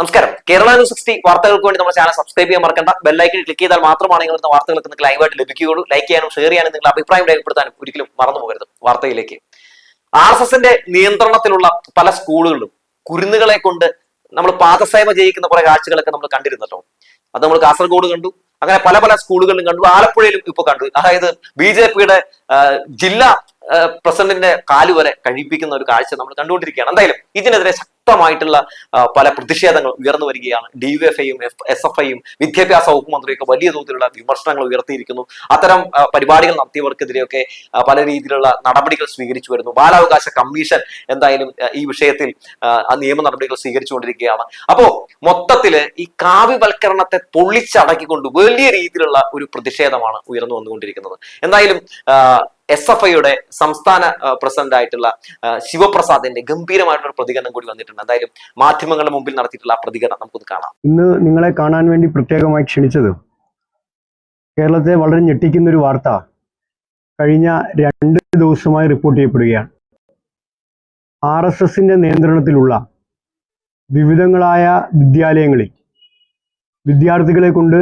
നമസ്കാരം. Kerala news sixty വാർത്തകൾക്ക് വേണ്ടി നമ്മുടെ ചാനൽ സബ്സ്ക്രൈബ് ചെയ്യാൻ മറക്കണ്ട. ബെല്ലൈക്കിൽ ക്ലിക്ക് ചെയ്താൽ മാത്രമാണ് നിങ്ങളുടെ വാർത്തകൾക്ക് നിങ്ങൾക്ക് ലൈവായിട്ട് ലഭിക്കുകയുള്ളൂ. ലൈക്ക് ചെയ്യാനും ഷെയർ ചെയ്യാനും നിങ്ങളുടെ അഭിപ്രായം രേഖപ്പെടുത്താനും ഒരിക്കലും മറന്നു പോകരുത്. വാർത്തയിലേക്ക്. ആർ എസ് എസിന്റെ നിയന്ത്രണത്തിലുള്ള പല സ്കൂളുകളും കുരുന്നുകളെ കൊണ്ട് നമ്മൾ പാദസേവ ചെയ്യിക്കുന്ന കുറെ കാഴ്ചകളൊക്കെ നമ്മൾ കണ്ടിരുന്നല്ലോ അത് നമ്മൾ കാസർഗോഡ് കണ്ടു. അങ്ങനെ പല പല സ്കൂളുകളിലും കണ്ടു. ആലപ്പുഴയിലും ഇപ്പൊ കണ്ടു. അതായത് ബി ജെ പിയുടെ ജില്ലാ പ്രസിഡന്റിന്റെ കാൽ വരെ കഴിപ്പിക്കുന്ന ഒരു കാഴ്ച നമ്മൾ കണ്ടുകൊണ്ടിരിക്കുകയാണ്. എന്തായാലും ഇതിനെതിരെ ശക്തമായിട്ടുള്ള പല പ്രതിഷേധങ്ങൾ ഉയർന്നു വരികയാണ്. ഡി യു എഫ് ഐയും എസ് എഫ് ഐയും വിദ്യാഭ്യാസ വകുപ്പ് മന്ത്രിയൊക്കെ വലിയ തോതിലുള്ള വിമർശനങ്ങൾ ഉയർത്തിയിരിക്കുന്നു. അത്തരം പരിപാടികൾ നടത്തിയവർക്കെതിരെയൊക്കെ പല രീതിയിലുള്ള നടപടികൾ സ്വീകരിച്ചു വരുന്നു. ബാലാവകാശ കമ്മീഷൻ എന്തായാലും ഈ വിഷയത്തിൽ നിയമ നടപടികൾ സ്വീകരിച്ചുകൊണ്ടിരിക്കുകയാണ്. അപ്പോ മൊത്തത്തിൽ ഈ കാവ്യവൽക്കരണത്തെ പൊള്ളിച്ചടക്കിക്കൊണ്ട് വലിയ രീതിയിലുള്ള ഒരു പ്രതിഷേധമാണ് ഉയർന്നു വന്നുകൊണ്ടിരിക്കുന്നത്. എന്തായാലും എസ് എഫ് ഐയുടെ സംസ്ഥാന പ്രസിഡന്റ് ആയിട്ടുള്ള ശിവപ്രസാദിന്റെ ഗംഭീരമായിട്ടുള്ള പ്രതികരണം കൂടി വന്നിട്ടുണ്ട്. എന്തായാലും മാധ്യമങ്ങളുടെ മുമ്പിൽ നടത്തിയിട്ടുള്ള ആ പ്രതികരണം നമുക്കൊന്ന് കാണാം. ഇന്ന് നിങ്ങളെ കാണാൻ വേണ്ടി പ്രത്യേകമായി ക്ഷണിച്ചത് കേരളത്തെ വളരെ ഞെട്ടിക്കുന്ന ഒരു വാർത്ത കഴിഞ്ഞ രണ്ട് ദിവസമായി റിപ്പോർട്ട് ചെയ്യപ്പെടുകയാണ്. ആർ എസ് എസിന്റെ നിയന്ത്രണത്തിലുള്ള വിവിധങ്ങളായ വിദ്യാലയങ്ങളിൽ വിദ്യാർത്ഥികളെ കൊണ്ട്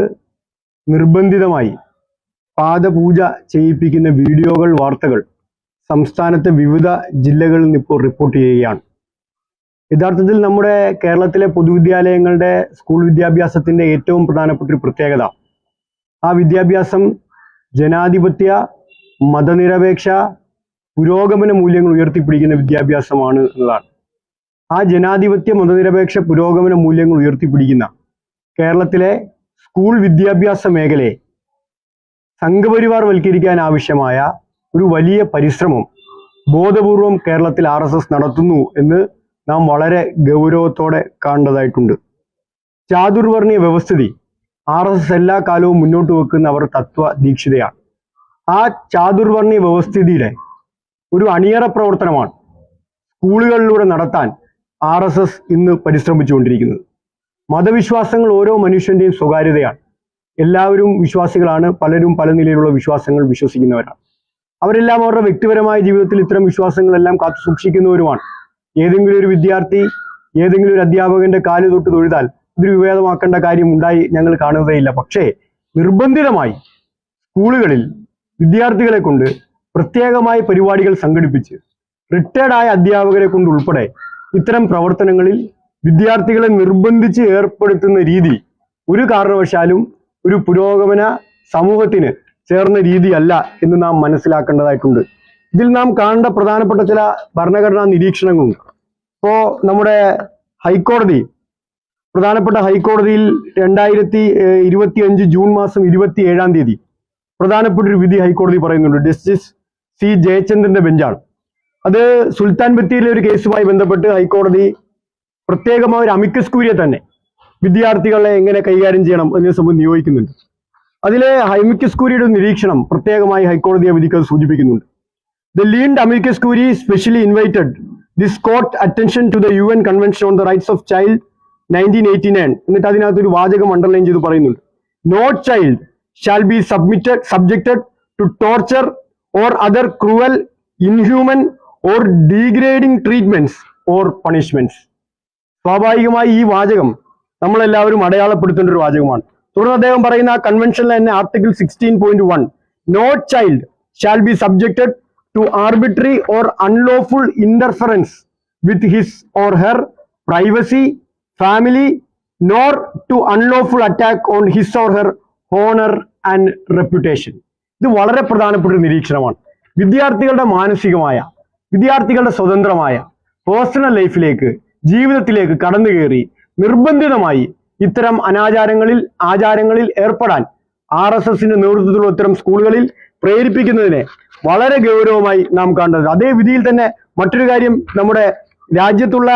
നിർബന്ധിതമായി പാദപൂജ ചെയ്യിപ്പിക്കുന്ന വീഡിയോകൾ വാർത്തകൾ സംസ്ഥാനത്തെ വിവിധ ജില്ലകളിൽ നിന്ന് ഇപ്പോൾ റിപ്പോർട്ട് ചെയ്യുകയാണ്. യഥാർത്ഥത്തിൽ നമ്മുടെ കേരളത്തിലെ പൊതുവിദ്യാലയങ്ങളുടെ സ്കൂൾ വിദ്യാഭ്യാസത്തിന്റെ ഏറ്റവും പ്രധാനപ്പെട്ട ഒരു പ്രത്യേകത. ആ വിദ്യാഭ്യാസം ജനാധിപത്യ മതനിരപേക്ഷ പുരോഗമന മൂല്യങ്ങൾ ഉയർത്തിപ്പിടിക്കുന്ന വിദ്യാഭ്യാസമാണ് എന്നതാണ്. ആ ജനാധിപത്യ മതനിരപേക്ഷ പുരോഗമന മൂല്യങ്ങൾ ഉയർത്തിപ്പിടിക്കുന്ന കേരളത്തിലെ സ്കൂൾ വിദ്യാഭ്യാസ മേഖലയെ സംഘപരിവാർ വൽക്കരിക്കാൻ ആവശ്യമായ ഒരു വലിയ പരിശ്രമം ബോധപൂർവം കേരളത്തിൽ ആർ എസ് എസ് നടത്തുന്നു എന്ന് നാം വളരെ ഗൗരവത്തോടെ കാണേണ്ടതായിട്ടുണ്ട് ചാതുർവർണീയ വ്യവസ്ഥിതി ആർ എസ് എസ് എല്ലാ കാലവും മുന്നോട്ട് വെക്കുന്ന അവർ തത്വ ദീക്ഷിതയാണ് ആ ചാതുർവർണീയ വ്യവസ്ഥിതിയുടെ ഒരു അണിയറ പ്രവർത്തനമാണ് സ്കൂളുകളിലൂടെ നടത്താൻ ആർ എസ് എസ് ഇന്ന് പരിശ്രമിച്ചുകൊണ്ടിരിക്കുന്നത്. മതവിശ്വാസങ്ങൾ ഓരോ മനുഷ്യന്റെയും സ്വകാര്യതയാണ്. എല്ലാവരും വിശ്വാസികളാണ്. പലരും പല നിലയിലുള്ള വിശ്വാസങ്ങൾ വിശ്വസിക്കുന്നവരാണ്. അവരെല്ലാം അവരുടെ വ്യക്തിപരമായ ജീവിതത്തിൽ ഇത്തരം വിശ്വാസങ്ങളെല്ലാം കാത്തു സൂക്ഷിക്കുന്നവരുമാണ്. ഏതെങ്കിലും ഒരു വിദ്യാർത്ഥി ഏതെങ്കിലും ഒരു അധ്യാപകന്റെ കാൽ തൊട്ട് തൊഴുതാൽ ഇതൊരു വിവേദമാക്കേണ്ട കാര്യം ഉണ്ടായി ഞങ്ങൾ കാണുന്നതേയില്ല. പക്ഷേ നിർബന്ധിതമായി സ്കൂളുകളിൽ വിദ്യാർത്ഥികളെ കൊണ്ട് പ്രത്യേകമായ പരിപാടികൾ സംഘടിപ്പിച്ച് റിട്ടയർഡ് ആയ അധ്യാപകരെ കൊണ്ട് ഉൾപ്പെടെ ഇത്തരം പ്രവർത്തനങ്ങളിൽ വിദ്യാർത്ഥികളെ നിർബന്ധിച്ച് ഏർപ്പെടുത്തുന്ന രീതി ഒരു കാരണവശാലും ഒരു പുരോഗമന സമൂഹത്തിന് ചേർന്ന രീതിയല്ല എന്ന് നാം മനസ്സിലാക്കേണ്ടതായിട്ടുണ്ട്. ഇതിൽ നാം കാണേണ്ട പ്രധാനപ്പെട്ട ചില ഭരണഘടനാ നിരീക്ഷണങ്ങളുണ്ട്. ഇപ്പോ നമ്മുടെ ഹൈക്കോടതി പ്രധാനപ്പെട്ട ഹൈക്കോടതിയിൽ രണ്ടായിരത്തി ഇരുപത്തി അഞ്ച് ജൂൺ മാസം ഇരുപത്തി ഏഴാം തീയതി പ്രധാനപ്പെട്ട ഒരു വിധി ഹൈക്കോടതി പറയുന്നുണ്ട്. ജസ്റ്റിസ് സി ജയചന്ദ്രന്റെ ബെഞ്ചാണ്. അത് സുൽത്താൻ ബത്തേരിയിലെ ഒരു കേസുമായി ബന്ധപ്പെട്ട് ഹൈക്കോടതി പ്രത്യേകമായ ഒരു അമിക്കസ് തന്നെ വിദ്യാർത്ഥികളെ എങ്ങനെ കൈകാര്യം ചെയ്യണം എന്നതിനെ സംബന്ധിച്ച് നിയോഗിക്കുന്നുണ്ട്. അതിലെ അമിക്കസ് ക്യൂരിയുടെ നിരീക്ഷണം പ്രത്യേകമായി ഹൈക്കോടതിയെ വിധിക്ക് learned amicus The learned amicus curiae specially invited this court attention to the UN Convention on the Rights of Child 1989 എന്നിട്ട് അതിനകത്ത് ഒരു വാചകം അണ്ടർലൈൻ ചെയ്ത് പറയുന്നുണ്ട്. No child shall be submitted subjected to torture or other cruel inhuman or degrading treatments or punishments സ്വാഭാവികമായി ഈ വാചകം നമ്മളെല്ലാവരും അടയാളപ്പെടുത്തേണ്ട ഒരു വാചകമാണ്. തുടർന്ന് അദ്ദേഹം പറയുന്ന കൺവെൻഷനിൽ തന്നെ article sixteen point one no child shall be subjected to arbitrary or unlawful interference with his or her privacy family nor to unlawful attack on his or her honour and reputation ഇത് വളരെ പ്രധാനപ്പെട്ട ഒരു നിരീക്ഷണമാണ്. വിദ്യാർത്ഥികളുടെ മാനസികമായ വിദ്യാർത്ഥികളുടെ സ്വതന്ത്രമായ personal ലൈഫിലേക്ക് ജീവിതത്തിലേക്ക് കടന്നു കയറി നിർബന്ധിതമായി ഇത്തരം അനാചാരങ്ങളിൽ ആചാരങ്ങളിൽ ഏർപ്പെടാൻ ആർ എസ് എസിന്റെ നേതൃത്വത്തിലുള്ള ഇത്തരം സ്കൂളുകളിൽ പ്രേരിപ്പിക്കുന്നതിനെ വളരെ ഗൗരവമായി നാം കണ്ടത്. അതേ വിധിയിൽ തന്നെ മറ്റൊരു കാര്യം നമ്മുടെ രാജ്യത്തുള്ള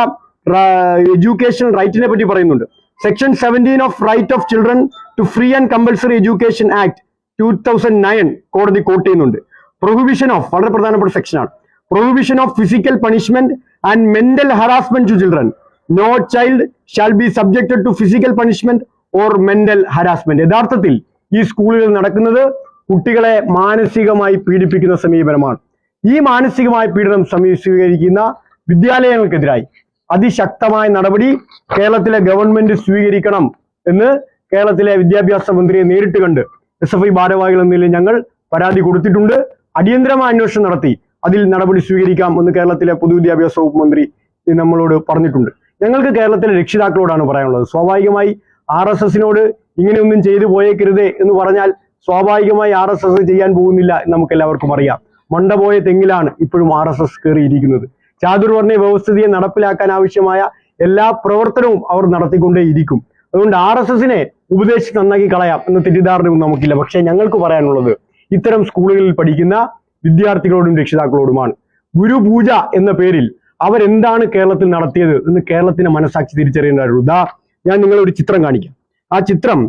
എഡ്യൂക്കേഷൻ റൈറ്റിനെ പറ്റി പറയുന്നുണ്ട്. Section seventeen of right of children to free and compulsory education act two thousand nine കോടതി കോട്ട് ചെയ്യുന്നുണ്ട്. പ്രൊഹിബിഷൻ ഓഫ് വളരെ പ്രധാനപ്പെട്ട സെക്ഷനാണ് prohibition of physical punishment and mental harassment to children no child shall be subjected to physical punishment or mental harassment യഥാർത്ഥത്തിൽ ഈ സ്കൂളുകളിൽ നടക്കുന്നത് കുട്ടികളെ മാനസികമായി പീഡിപ്പിക്കുന്ന സമീപനമാണ്. ഈ മാനസികമായ പീഡനം സമീ സ്വീകരിക്കുന്ന വിദ്യാലയങ്ങൾക്കെതിരായി അതിശക്തമായ നടപടി കേരളത്തിലെ ഗവൺമെന്റ് സ്വീകരിക്കണം എന്ന് കേരളത്തിലെ വിദ്യാഭ്യാസ മന്ത്രിയെ നേരിട്ട് കണ്ട് എസ് എഫ് ഐ ഭാരവാഹികൾ എന്നതിൽ ഞങ്ങൾ പരാതി കൊടുത്തിട്ടുണ്ട്. അടിയന്തരമായ അന്വേഷണം നടത്തി. അതിൽ നടപടി സ്വീകരിക്കാം എന്ന് കേരളത്തിലെ പൊതുവിദ്യാഭ്യാസ വകുപ്പ് മന്ത്രി നമ്മളോട് പറഞ്ഞിട്ടുണ്ട്. ഞങ്ങൾക്ക് കേരളത്തിലെ രക്ഷിതാക്കളോടാണ് പറയാനുള്ളത്. സ്വാഭാവികമായി ആർ എസ് എസിനോട് ഇങ്ങനെയൊന്നും ചെയ്തു പോയേക്കരുതേ എന്ന് പറഞ്ഞാൽ സ്വാഭാവികമായി ആർ എസ് എസ് ചെയ്യാൻ പോകുന്നില്ല എന്ന് നമുക്ക് എല്ലാവർക്കും അറിയാം. മണ്ട പോയ തെങ്ങിലാണ് ഇപ്പോഴും ആർ എസ് എസ് കയറിയിരിക്കുന്നത്. ചാതുർവർണ വ്യവസ്ഥിതിയെ നടപ്പിലാക്കാൻ ആവശ്യമായ എല്ലാ പ്രവർത്തനവും അവർ നടത്തിക്കൊണ്ടേയിരിക്കും. അതുകൊണ്ട് ആർ എസ് എസിനെ ഉപദേശിച്ച് നന്നാക്കി കളയാം എന്ന തെറ്റിദ്ധാരണയൊന്നും നമുക്കില്ല. പക്ഷേ ഞങ്ങൾക്ക് പറയാനുള്ളത് ഇത്തരം സ്കൂളുകളിൽ പഠിക്കുന്ന വിദ്യാർത്ഥികളോടും രക്ഷിതാക്കളോടുമാണ്. ഗുരുപൂജ എന്ന പേരിൽ അവരെന്താണ് കേരളത്തിൽ നടത്തിയത് എന്ന് കേരളത്തിന്റെ മനസാക്ഷി തിരിച്ചറിയേണ്ടതുള്ളൂ ദാ ഞാൻ നിങ്ങളെ ഒരു ചിത്രം കാണിക്കാം. ആ ചിത്രം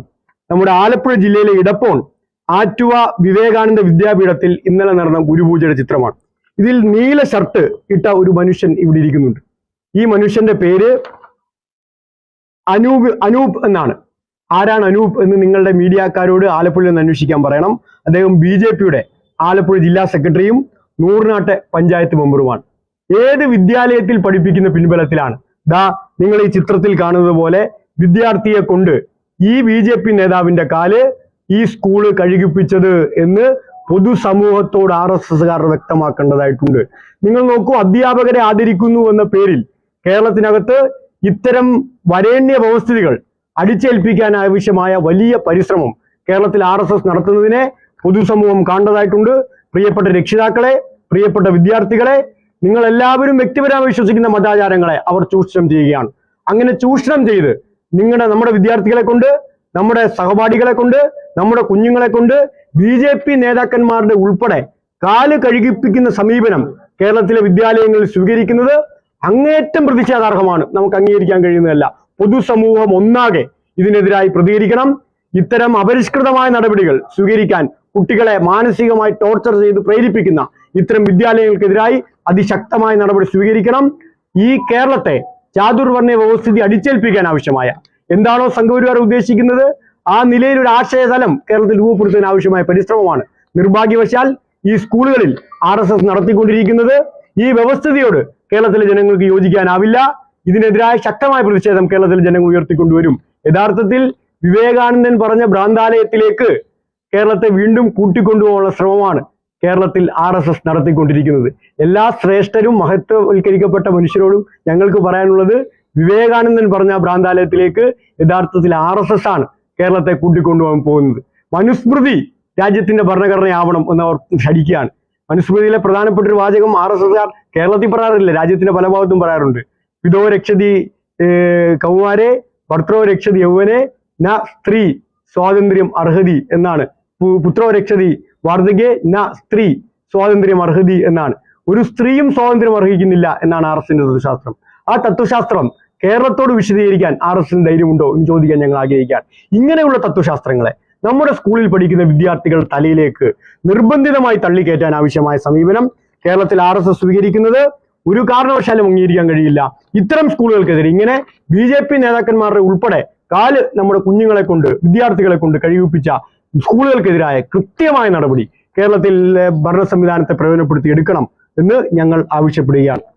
നമ്മുടെ ആലപ്പുഴ ജില്ലയിലെ ഇടപ്പോൺ ആറ്റുവ വിവേകാനന്ദ വിദ്യാപീഠത്തിൽ ഇന്നലെ നടന്ന ഗുരുപൂജയുടെ ചിത്രമാണ്. ഇതിൽ നീല ഷർട്ട് ഇട്ട ഒരു മനുഷ്യൻ ഇവിടെ ഇരിക്കുന്നുണ്ട്. ഈ മനുഷ്യന്റെ പേര് അനൂപ് അനൂപ് എന്നാണ്. ആരാണ് അനൂപ് എന്ന് നിങ്ങളുടെ മീഡിയക്കാരോട് ആലപ്പുഴയിൽ നിന്ന് അന്വേഷിക്കാൻ പറയണം. അദ്ദേഹം ബി ആലപ്പുഴ ജില്ലാ സെക്രട്ടറിയും നൂറിനാട്ടെ പഞ്ചായത്ത് മെമ്പറുമാണ്. ഏത് വിദ്യാലയത്തിൽ പഠിപ്പിക്കുന്ന പിൻബലത്തിലാണ്? ദാ നിങ്ങൾ ഈ ചിത്രത്തിൽ കാണുന്നത് പോലെ വിദ്യാർത്ഥിയെ കൊണ്ട് ഈ ബി ജെ പി നേതാവിന്റെ കാൽ ഈ സ്കൂൾ കഴുകിപ്പിച്ചത് എന്ന് പൊതുസമൂഹത്തോട് ആർ എസ് എസ്സുകാർ വ്യക്തമാക്കേണ്ടതായിട്ടുണ്ട്. നിങ്ങൾ നോക്കൂ അധ്യാപകരെ ആദരിക്കുന്നു എന്ന പേരിൽ കേരളത്തിനകത്ത് ഇത്തരം വരേണ്യ വ്യവസ്ഥിതികൾ അടിച്ചേൽപ്പിക്കാൻ ആവശ്യമായ വലിയ പരിശ്രമം കേരളത്തിൽ ആർ എസ് എസ് നടത്തുന്നതിനെ പൊതുസമൂഹം കാണേണ്ടതായിട്ടുണ്ട്. പ്രിയപ്പെട്ട രക്ഷിതാക്കളെ പ്രിയപ്പെട്ട വിദ്യാർത്ഥികളെ നിങ്ങൾ എല്ലാവരും വ്യക്തിപരമായി വിശ്വസിക്കുന്ന മതാചാരങ്ങളെ അവർ ചൂഷണം ചെയ്യുകയാണ്. അങ്ങനെ ചൂഷണം ചെയ്ത് നിങ്ങളുടെ നമ്മുടെ വിദ്യാർത്ഥികളെ കൊണ്ട് നമ്മുടെ സഹപാഠികളെ കൊണ്ട് നമ്മുടെ കുഞ്ഞുങ്ങളെ കൊണ്ട് ബി ജെ പി നേതാക്കന്മാരുടെ ഉൾപ്പെടെ കാൽ കഴുകിപ്പിക്കുന്ന സമീപനം കേരളത്തിലെ വിദ്യാലയങ്ങളിൽ സ്വീകരിക്കുന്നത് അങ്ങേറ്റം പ്രതിഷേധാർഹമാണ്. നമുക്ക് അംഗീകരിക്കാൻ കഴിയുന്നതല്ല. പൊതുസമൂഹം ഒന്നാകെ ഇതിനെതിരായി പ്രതികരിക്കണം. ഇത്തരം അപരിഷ്കൃതമായ നടപടികൾ സ്വീകരിക്കാൻ കുട്ടികളെ മാനസികമായി ടോർച്ചർ ചെയ്ത് പ്രേരിപ്പിക്കുന്ന ഇത്തരം വിദ്യാലയങ്ങൾക്കെതിരായി അതിശക്തമായ നടപടി സ്വീകരിക്കണം. ഈ കേരളത്തെ ചാതുർവർണ വ്യവസ്ഥിതി അടിച്ചേൽപ്പിക്കാൻ ആവശ്യമായ എന്താണോ സംഘപരിവാർ ഉദ്ദേശിക്കുന്നത്? ആ നിലയിൽ ഒരു ആശയതലം കേരളത്തിൽ രൂപപ്പെടുത്താൻ ആവശ്യമായ പരിശ്രമമാണ് നിർഭാഗ്യവശാൽ ഈ സ്കൂളുകളിൽ ആർ എസ് എസ് നടത്തിക്കൊണ്ടിരിക്കുന്നത്. ഈ വ്യവസ്ഥിതിയോട് കേരളത്തിലെ ജനങ്ങൾക്ക് യോജിക്കാനാവില്ല. ഇതിനെതിരായ ശക്തമായ പ്രതിഷേധം കേരളത്തിലെ ജനങ്ങൾ ഉയർത്തിക്കൊണ്ടുവരും. യഥാർത്ഥത്തിൽ വിവേകാനന്ദൻ പറഞ്ഞ ഭ്രാന്താലയത്തിലേക്ക് കേരളത്തെ വീണ്ടും കൂട്ടിക്കൊണ്ടുപോകാനുള്ള ശ്രമമാണ് കേരളത്തിൽ ആർ എസ് എസ് നടത്തിക്കൊണ്ടിരിക്കുന്നത്. എല്ലാ ശ്രേഷ്ഠരും മഹത്വവൽക്കരിക്കപ്പെട്ട മനുഷ്യരോടും ഞങ്ങൾക്ക് പറയാനുള്ളത് വിവേകാനന്ദൻ പറഞ്ഞ ഭ്രാന്താലയത്തിലേക്ക് യഥാർത്ഥത്തിൽ ആർ എസ് എസ് ആണ് കേരളത്തെ കൂട്ടിക്കൊണ്ടുപോകാൻ പോകുന്നത്. മനുസ്മൃതി രാജ്യത്തിന്റെ ഭരണഘടനയാവണം എന്ന് അവർ മനുസ്മൃതിയിലെ പ്രധാനപ്പെട്ട ഒരു വാചകം ആർ എസ് എസ്കാർ കേരളത്തിൽ പറയാറില്ല രാജ്യത്തിന്റെ പല ഭാഗത്തും പറയാറുണ്ട്. പിതോ രക്ഷതി കൗമാരെ ഭർത്തോ രക്ഷതി യൗവനെ ന സ്ത്രീ സ്വാതന്ത്ര്യം അർഹതി എന്നാണ്. പുത്രോ രക്ഷതി വാർദ്ധക്യെ ന സ്ത്രീ സ്വാതന്ത്ര്യം അർഹതി എന്നാണ്. ഒരു സ്ത്രീയും സ്വാതന്ത്ര്യം അർഹിക്കുന്നില്ല എന്നാണ് ആർ എസിന്റെ തത്വശാസ്ത്രം. ആ തത്വശാസ്ത്രം കേരളത്തോട് വിശദീകരിക്കാൻ ആർ എസിന് ധൈര്യമുണ്ടോ എന്ന് ചോദിക്കാൻ ഞങ്ങൾ ആഗ്രഹിക്കാൻ ഇങ്ങനെയുള്ള തത്വശാസ്ത്രങ്ങളെ നമ്മുടെ സ്കൂളിൽ പഠിക്കുന്ന വിദ്യാർത്ഥികൾ തലയിലേക്ക് നിർബന്ധിതമായി തള്ളിക്കയറ്റാൻ ആവശ്യമായ സമീപനം കേരളത്തിൽ ആർ എസ് എസ് സ്വീകരിക്കുന്നത് ഒരു കാരണവശാലും അംഗീകരിക്കാൻ കഴിയില്ല. ഇത്തരം സ്കൂളുകൾക്കെതിരെ ഇങ്ങനെ ബി ജെ പി നേതാക്കന്മാരുടെ ഉൾപ്പെടെ കാൽ നമ്മുടെ കുഞ്ഞുങ്ങളെ കൊണ്ട് വിദ്യാർത്ഥികളെ കൊണ്ട് കഴിവിപ്പിച്ച സ്കൂളുകൾക്കെതിരായ കൃത്യമായ നടപടി കേരളത്തിൽ ഭരണ സംവിധാനത്തെ പ്രയോജനപ്പെടുത്തി എടുക്കണം എന്ന് ഞങ്ങൾ ആവശ്യപ്പെടുകയാണ്.